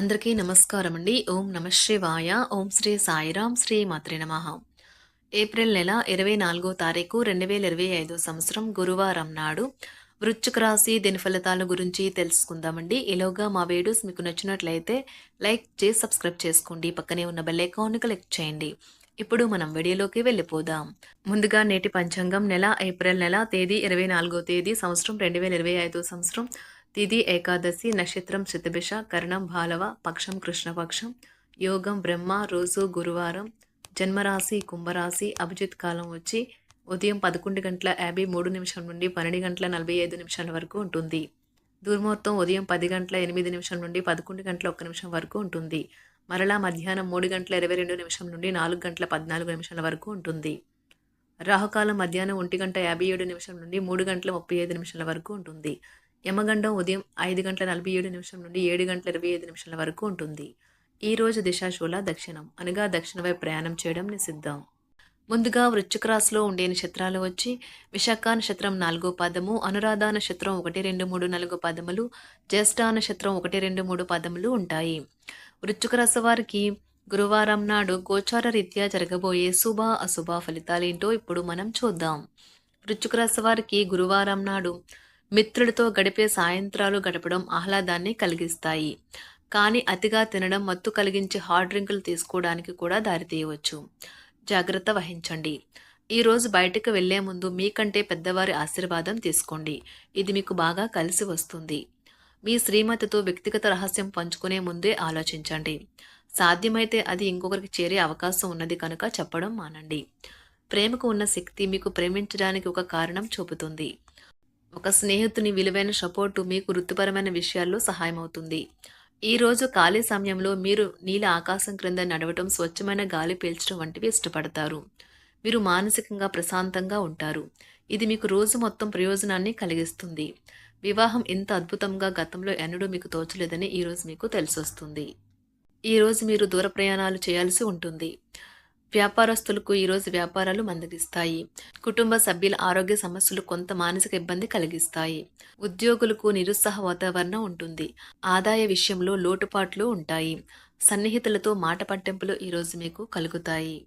అందరికీ నమస్కారం అండి ఓం నమ శివాయ ఓం శ్రీ సాయిరాం శ్రీ మాత్రే నమ. ఏప్రిల్ నెల ఇరవై నాలుగో తారీఖు రెండు వేల ఇరవై ఐదో సంవత్సరం గురువారం నాడు వృశ్చిక రాశి దీని ఫలితాల గురించి తెలుసుకుందామండి. ఈలోగా మా వీడియోస్ మీకు నచ్చినట్లయితే లైక్ చేసి సబ్స్క్రైబ్ చేసుకోండి. పక్కనే ఉన్న బెల్ ఐకాన్ని క్లిక్ చేయండి. ఇప్పుడు మనం వీడియోలోకి వెళ్ళిపోదాం. ముందుగా నేటి పంచాంగం నెల ఏప్రిల్ నెల తేదీ ఇరవై నాలుగో తేదీ సంవత్సరం రెండు వేల ఇరవై ఐదో సంవత్సరం. తిథి ఏకాదశి నక్షత్రం శతభిష కరణం బాలవ పక్షం కృష్ణపక్షం యోగం బ్రహ్మ రోజు గురువారం జన్మరాశి కుంభరాశి అభిజిత్ కాలం వచ్చి ఉదయం పదకొండు గంటల యాభై మూడు నిమిషం నుండి పన్నెండు గంటల నలభై ఐదు నిమిషాల వరకు ఉంటుంది. దుర్ముహూర్తం ఉదయం పది గంటల ఎనిమిది నిమిషం నుండి పదకొండు గంటల ఒక్క నిమిషం వరకు ఉంటుంది. మరలా మధ్యాహ్నం మూడు గంటల ఇరవై రెండు నిమిషం నుండి నాలుగు గంటల పద్నాలుగు నిమిషాల వరకు ఉంటుంది. రాహుకాలం మధ్యాహ్నం ఒంటి గంట యాభై ఏడు నిమిషం నుండి మూడు గంటల ముప్పై ఐదు నిమిషాల వరకు ఉంటుంది. యమగండం ఉదయం ఐదు గంటల నలభై ఏడు నిమిషం నుండి ఏడు గంటల ఇరవై ఐదు నిమిషాల వరకు ఉంటుంది. ఈ రోజు దిశాశూల దక్షిణం. అనగా దక్షిణ వైపు ప్రయాణం చేయడం నిషిద్ధం. ముందుగా వృశ్చిక రాశిలో ఉండే నక్షత్రాలు వచ్చి విశాఖ నక్షత్రం నాలుగో పదము అనురాధ నక్షత్రం ఒకటి రెండు మూడు నాలుగు పదములు జ్యేష్ఠ నక్షత్రం ఒకటి రెండు మూడు పదములు ఉంటాయి. వృశ్చిక రాశి వారికి గురువారం నాడు గోచార రీత్యా జరగబోయే శుభ అశుభ ఫలితాలేంటో ఇప్పుడు మనం చూద్దాం. వృశ్చిక రాశి వారికి గురువారం నాడు మిత్రులతో గడిపే సాయంత్రాలు గడపడం ఆహ్లాదాన్ని కలిగిస్తాయి. కానీ అతిగా తినడం మత్తు కలిగించే హాట్ డ్రింకులు తీసుకోవడానికి కూడా దారితీయవచ్చు. జాగ్రత్త వహించండి. ఈరోజు బయటకు వెళ్ళే ముందు మీకంటే పెద్దవారి ఆశీర్వాదం తీసుకోండి. ఇది మీకు బాగా కలిసి వస్తుంది. మీ శ్రీమతితో వ్యక్తిగత రహస్యం పంచుకునే ముందే ఆలోచించండి. సాధ్యమైతే అది ఇంకొకరికి చేరే అవకాశం ఉన్నది కనుక చెప్పడం మానండి. ప్రేమకు ఉన్న శక్తి మీకు ప్రేమించడానికి ఒక కారణం చూపుతుంది. ఒక స్నేహితుని విలువైన సపోర్టు మీకు వృత్తిపరమైన విషయాల్లో సహాయమవుతుంది అవుతుంది. ఈరోజు ఖాళీ సమయంలో మీరు నీల ఆకాశం క్రింద నడవటం స్వచ్ఛమైన గాలి పీల్చడం వంటివి ఇష్టపడతారు. మీరు మానసికంగా ప్రశాంతంగా ఉంటారు. ఇది మీకు రోజు మొత్తం ప్రయోజనాన్ని కలిగిస్తుంది. వివాహం ఇంత అద్భుతంగా గతంలో ఎన్నడూ మీకు తోచలేదని ఈరోజు మీకు తెలిసొస్తుంది. ఈరోజు మీరు దూర ప్రయాణాలు చేయాల్సి ఉంటుంది. వ్యాపారస్తులకు ఈరోజు వ్యాపారాలు మందగిస్తాయి కుటుంబ సభ్యుల ఆరోగ్య సమస్యలు కొంత మానసిక ఇబ్బంది కలిగిస్తాయి. ఉద్యోగులకు నిరుత్సాహ వాతావరణం ఉంటుంది. ఆదాయ విషయంలో లోటుపాట్లు ఉంటాయి. సన్నిహితులతో మాట పట్టింపులు ఈరోజు మీకు కలుగుతాయి.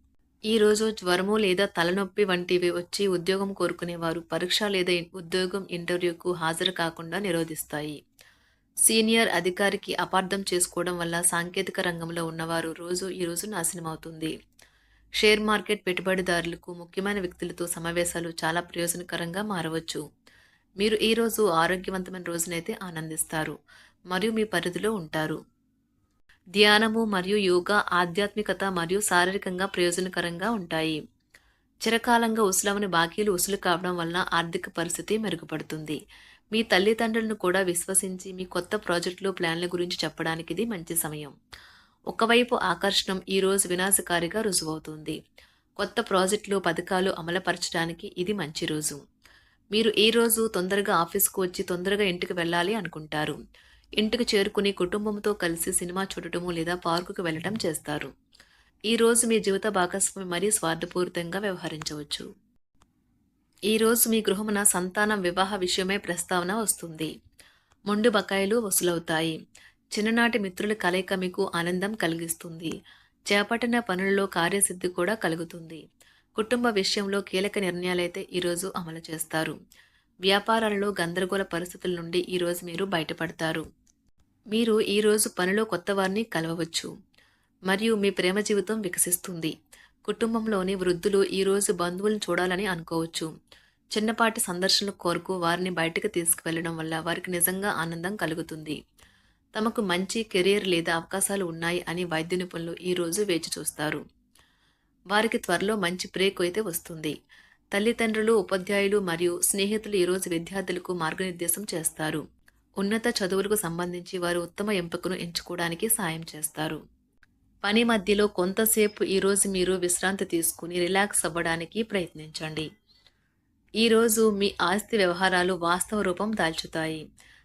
ఈ రోజు జ్వరము లేదా తలనొప్పి వంటివి వచ్చి ఉద్యోగం కోరుకునేవారు పరీక్ష లేదా ఉద్యోగం ఇంటర్వ్యూకు హాజరు కాకుండా నిరోధిస్తాయి. సీనియర్ అధికారికి అపార్థం చేసుకోవడం వల్ల సాంకేతిక రంగంలో ఉన్నవారు రోజు ఈ రోజు నాశనమవుతుంది. షేర్ మార్కెట్ పెట్టుబడిదారులకు ముఖ్యమైన వ్యక్తులతో సమావేశాలు చాలా ప్రయోజనకరంగా మారవచ్చు. మీరు ఈరోజు ఆరోగ్యవంతమైన రోజునైతే ఆనందిస్తారు. మరియు మీ పరిధిలో ఉంటారు. ధ్యానము మరియు యోగా ఆధ్యాత్మికత మరియు శారీరకంగా ప్రయోజనకరంగా ఉంటాయి. చిరకాలంగా ఉసులవని బాకీలు ఉసులు కావడం వలన ఆర్థిక పరిస్థితి మెరుగుపడుతుంది. మీ తల్లిదండ్రులను కూడా విశ్వసించి మీ కొత్త ప్రాజెక్టులు ప్లాన్ల గురించి చెప్పడానికి ఇది మంచి సమయం. ఒకవైపు ఆకర్షణం ఈరోజు వినాశకారిగా రుజువవుతుంది. కొత్త ప్రాజెక్టులు పథకాలు అమలుపరచడానికి ఇది మంచి రోజు. మీరు ఈ రోజు తొందరగా ఆఫీస్కు వచ్చి తొందరగా ఇంటికి వెళ్ళాలి అనుకుంటారు. ఇంటికి చేరుకుని కుటుంబంతో కలిసి సినిమా చూడటము లేదా పార్కుకు వెళ్ళటం చేస్తారు. ఈ రోజు మీ జీవిత భాగస్వామి మరీ స్వార్థపూరితంగా వ్యవహరించవచ్చు. ఈ రోజు మీ గృహమున సంతానం వివాహ విషయమై ప్రస్తావన వస్తుంది. మొండు బకాయిలు వసూలవుతాయి. చిన్ననాటి మిత్రుల కలయిక మీకు ఆనందం కలిగిస్తుంది. చేపట్టిన పనులలో కార్యసిద్ధి కూడా కలుగుతుంది. కుటుంబ విషయంలో కీలక నిర్ణయాలైతే ఈరోజు అమలు చేస్తారు. వ్యాపారాలలో గందరగోళ పరిస్థితుల నుండి ఈరోజు మీరు బయటపడతారు. మీరు ఈరోజు పనిలో కొత్త వారిని కలవవచ్చు. మరియు మీ ప్రేమ జీవితం వికసిస్తుంది. కుటుంబంలోని వృద్ధులు ఈరోజు బంధువులను చూడాలని అనుకోవచ్చు. చిన్నపాటి సందర్శనల కోరుకు వారిని బయటకు తీసుకువెళ్ళడం వల్ల వారికి నిజంగా ఆనందం కలుగుతుంది. తమకు మంచి కెరీర్ లేదా అవకాశాలు ఉన్నాయి అని వైద్య నిపుణులు ఈరోజు వేచి చూస్తారు. వారికి త్వరలో మంచి బ్రేక్ అయితే వస్తుంది. తల్లిదండ్రులు ఉపాధ్యాయులు మరియు స్నేహితులు ఈరోజు విద్యార్థులకు మార్గనిర్దేశం చేస్తారు. ఉన్నత చదువులకు సంబంధించి వారు ఉత్తమ ఎంపికను ఎంచుకోవడానికి సాయం చేస్తారు. పని మధ్యలో కొంతసేపు ఈరోజు మీరు విశ్రాంతి తీసుకుని రిలాక్స్ అవ్వడానికి ప్రయత్నించండి. ఈరోజు మీ ఆస్తి వ్యవహారాలు వాస్తవ రూపం దాల్చుతాయి.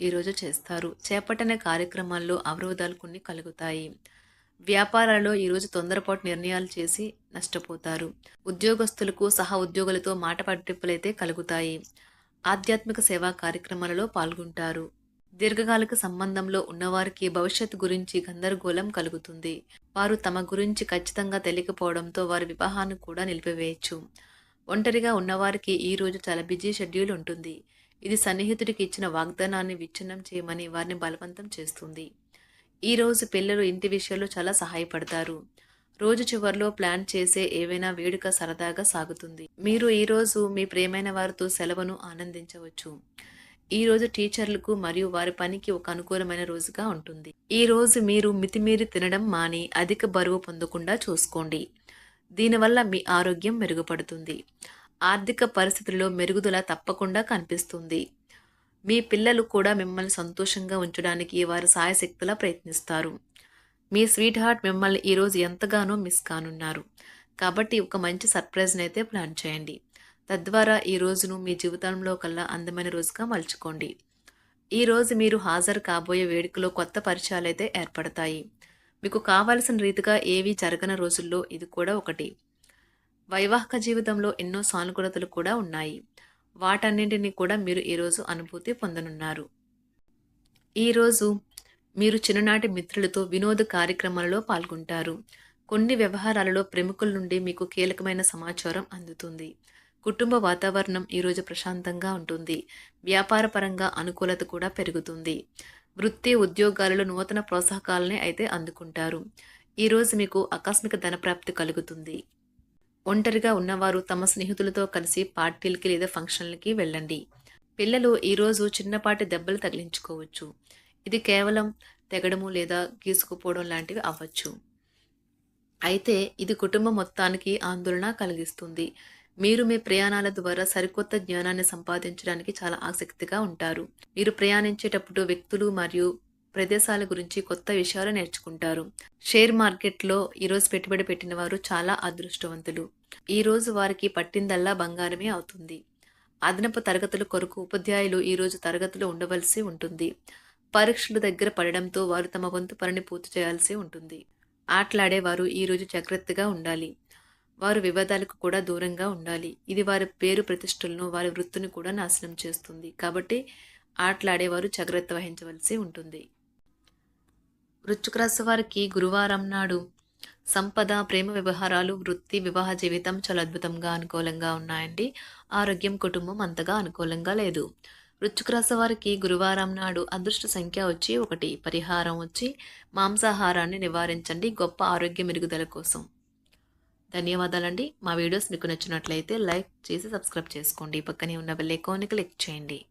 ఈరోజు చేస్తారు. చేపట్టిన కార్యక్రమాల్లో అవరోధాలు కొన్ని కలుగుతాయి. వ్యాపారాల్లో ఈరోజు తొందరపాటు నిర్ణయాలు చేసి నష్టపోతారు. ఉద్యోగస్తులకు సహా ఉద్యోగులతో మాట పట్టింపులైతే కలుగుతాయి. ఆధ్యాత్మిక సేవా కార్యక్రమాలలో పాల్గొంటారు. దీర్ఘకాలిక సంబంధంలో ఉన్నవారికి భవిష్యత్తు గురించి గందరగోళం కలుగుతుంది. వారు తమ గురించి ఖచ్చితంగా తెలియకపోవడంతో వారి వివాహాన్ని కూడా నిలిపివేయచ్చు. ఒంటరిగా ఉన్నవారికి ఈ రోజు చాలా బిజీ షెడ్యూల్ ఉంటుంది. ఇది సన్నిహితుడికి ఇచ్చిన వాగ్దానాన్ని విచ్ఛిన్నం చేయమని వారిని బలవంతం చేస్తుంది. ఈ రోజు పిల్లలు ఇంటి విషయంలో చాలా సహాయపడతారు. రోజు చివరిలో ప్లాన్ చేసే ఏవైనా వేడుక సరదాగా సాగుతుంది. మీరు ఈ రోజు మీ ప్రేమైన వారితో సెలవును ఆనందించవచ్చు. ఈరోజు టీచర్లకు మరియు వారి పనికి ఒక అనుకూలమైన రోజుగా ఉంటుంది. ఈ రోజు మీరు మితిమీరి తినడం మాని అధిక బరువు పొందకుండా చూసుకోండి. దీనివల్ల మీ ఆరోగ్యం మెరుగుపడుతుంది. ఆర్థిక పరిస్థితుల్లో మెరుగుదల తప్పకుండా కనిపిస్తుంది. మీ పిల్లలు కూడా మిమ్మల్ని సంతోషంగా ఉంచడానికి వారు సాయశక్తులా ప్రయత్నిస్తారు. మీ స్వీట్ హార్ట్ మిమ్మల్ని ఈరోజు ఎంతగానో మిస్ కానున్నారు. కాబట్టి ఒక మంచి సర్ప్రైజ్ని అయితే ప్లాన్ చేయండి. తద్వారా ఈ రోజును మీ జీవితంలో కల్లా అందమైన రోజుగా మలుచుకోండి. ఈ రోజు మీరు హాజరు కాబోయే వేడుకలో కొత్త పరిచయాలు అయితే ఏర్పడతాయి. మీకు కావలసిన రీతిగా ఏవి జరగని రోజుల్లో ఇది కూడా ఒకటి. వైవాహిక జీవితంలో ఎన్నో సానుకూలతలు కూడా ఉన్నాయి. వాటన్నింటినీ కూడా మీరు ఈరోజు అనుభూతి పొందనున్నారు. ఈరోజు మీరు చిన్ననాటి మిత్రులతో వినోద కార్యక్రమాలలో పాల్గొంటారు. కొన్ని వ్యవహారాలలో ప్రముఖుల నుండి మీకు కీలకమైన సమాచారం అందుతుంది. కుటుంబ వాతావరణం ఈరోజు ప్రశాంతంగా ఉంటుంది. వ్యాపారపరంగా అనుకూలత కూడా పెరుగుతుంది. వృత్తి ఉద్యోగాలలో నూతన ప్రోత్సాహకాలని అయితే అందుకుంటారు. ఈరోజు మీకు ఆకస్మిక ధనప్రాప్తి కలుగుతుంది. ఒంటరిగా ఉన్నవారు తమ స్నేహితులతో కలిసి పార్టీలకి లేదా ఫంక్షన్లకి వెళ్ళండి. పిల్లలు ఈరోజు చిన్నపాటి దెబ్బలు తగిలించుకోవచ్చు. ఇది కేవలం తెగడము లేదా గీసుకుపోవడం లాంటివి అవ్వచ్చు. అయితే ఇది కుటుంబం మొత్తానికి ఆందోళన కలిగిస్తుంది. మీరు మీ ప్రయాణాల ద్వారా సరికొత్త జ్ఞానాన్ని సంపాదించడానికి చాలా ఆసక్తిగా ఉంటారు. మీరు ప్రయాణించేటప్పుడు వ్యక్తులు మరియు ప్రదేశాల గురించి కొత్త విషయాలు నేర్చుకుంటారు. షేర్ మార్కెట్లో ఈరోజు పెట్టుబడి పెట్టిన వారు చాలా అదృష్టవంతులు. ఈరోజు వారికి పట్టిందల్లా బంగారమే అవుతుంది. అదనపు తరగతుల కొరకు ఉపాధ్యాయులు ఈరోజు తరగతులు ఉండవలసి ఉంటుంది. పరీక్షలు దగ్గర పడడంతో వారు తమ వంతు పనిని పూర్తి చేయాల్సి ఉంటుంది. ఆటలాడేవారు ఈరోజు జాగ్రత్తగా ఉండాలి. వారు వివాదాలకు కూడా దూరంగా ఉండాలి. ఇది వారి పేరు ప్రతిష్టలను వారి వృత్తిని కూడా నాశనం చేస్తుంది. కాబట్టి ఆటలాడేవారు జాగ్రత్త వహించవలసి ఉంటుంది. వృశ్చిక రాశి వారికి గురువారం నాడు సంపద ప్రేమ వ్యవహారాలు వృత్తి వివాహ జీవితం చాలా అద్భుతంగా అనుకూలంగా ఉన్నాయండి. ఆరోగ్యం కుటుంబం అంతగా అనుకూలంగా లేదు. వృశ్చిక వారికి గురువారం నాడు అదృష్ట సంఖ్య వచ్చి ఒకటి పరిహారం వచ్చి మాంసాహారాన్ని నివారించండి. గొప్ప ఆరోగ్య మెరుగుదల కోసం. ధన్యవాదాలండి. మా వీడియోస్ మీకు నచ్చినట్లయితే లైక్ చేసి సబ్స్క్రైబ్ చేసుకోండి. పక్కనే ఉన్న బెల్ ఐకాన్ని క్లిక్ చేయండి.